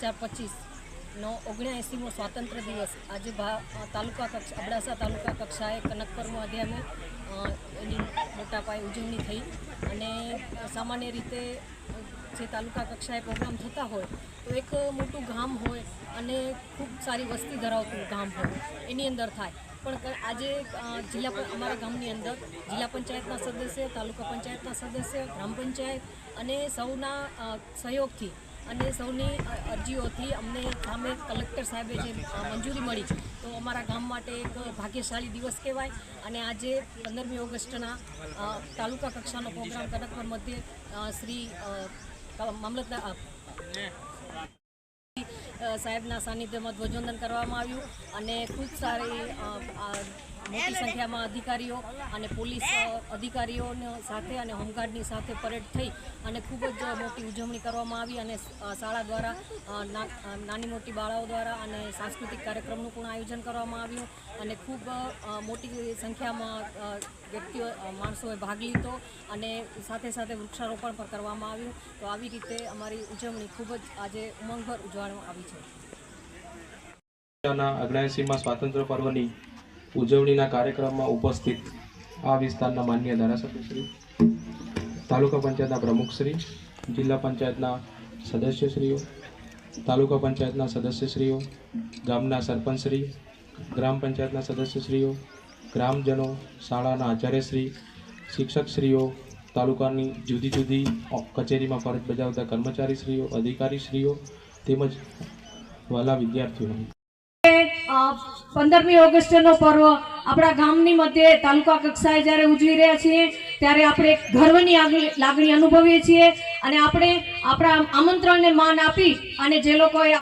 હજાર પચીસનો ઓગણએંસીમો સ્વાતંત્ર્ય દિવસ. આજે ભા તાલુકા કક્ષા, અબડાસા તાલુકા કક્ષાએ કનકપર માધ્યમે એની મોટા પાયે ઉજવણી થઈ અને સામાન્ય રીતે જે તાલુકા કક્ષાએ પ્રોગ્રામ થતા હોય તો એક મોટું ગામ હોય અને ખૂબ સારી વસ્તી ધરાવતું ગામ હોય એની અંદર થાય. પણ આજે જિલ્લા અમારા ગામની અંદર જિલ્લા પંચાયતના સદસ્ય, તાલુકા પંચાયતના સદસ્ય, ગ્રામ પંચાયત અને સૌના સહયોગથી અને સૌની અરજીઓથી અમને ગામે કલેક્ટર સાહેબે જે મંજૂરી મળી તો અમારા ગામ માટે એક ભાગ્યશાળી દિવસ કહેવાય. અને આજે પંદરમી ઓગસ્ટના તાલુકા કક્ષાનો પ્રોગ્રામ કનકપર મધ્યે શ્રી મામલતદાર સાહેબના સાનિધ્યમાં ધ્વજવંદન કરવામાં આવ્યું. અને ખૂબ સારી મોટી સંખ્યામાં અધિકારીઓ અને પોલીસ અધિકારીઓને સાથે અને હોમગાર્ડની સાથે પરેડ થઈ અને ખૂબ જ મોટી ઉજવણી કરવામાં આવી અને શાળા દ્વારા નાની મોટી બાળાઓ દ્વારા અને સાંસ્કૃતિક કાર્યક્રમનું પણ આયોજન કરવામાં આવ્યું અને ખૂબ મોટી સંખ્યામાં વ્યક્તિઓ માણસોએ ભાગ લીધો અને સાથે સાથે વૃક્ષારોપણ પણ કરવામાં આવ્યું. તો આવી રીતે અમારી ઉજવણી ખૂબ જ આજે ઉમંગભર ઉજવવામાં આવી છે. અગ્રાયસીમાં સ્વાતંત્ર્ય પર્વની ઉજવણીના કાર્યક્રમમાં ઉપસ્થિત આ વિસ્તારના માન્ય ધારાસભ્યશ્રી, તાલુકા પંચાયતના પ્રમુખશ્રી, જિલ્લા પંચાયતના સદસ્યશ્રીઓ, તાલુકા પંચાયતના સદસ્યશ્રીઓ, ગામના સરપંચશ્રી, ગ્રામ પંચાયતના સદસ્યશ્રીઓ, ગ્રામજનો, શાળાના આચાર્યશ્રી, શિક્ષકશ્રીઓ, તાલુકાની જુદી જુદી કચેરીમાં ફરજ બજાવતા કર્મચારીશ્રીઓ, અધિકારીશ્રીઓ તેમજ વાલા વિદ્યાર્થીઓ. પંદરમી ઓગસ્ટનો પર્વ. આપણા ગામની મધ્યે તાલુકા કક્ષાએ જ્યારે ઉજવી રહ્યા છીએ, ત્યારે આપણે ગર્વની લાગણી અનુભવીએ છીએ. અને આપણે આપણા આમંત્રણને માન આપી અને જે લોકોએ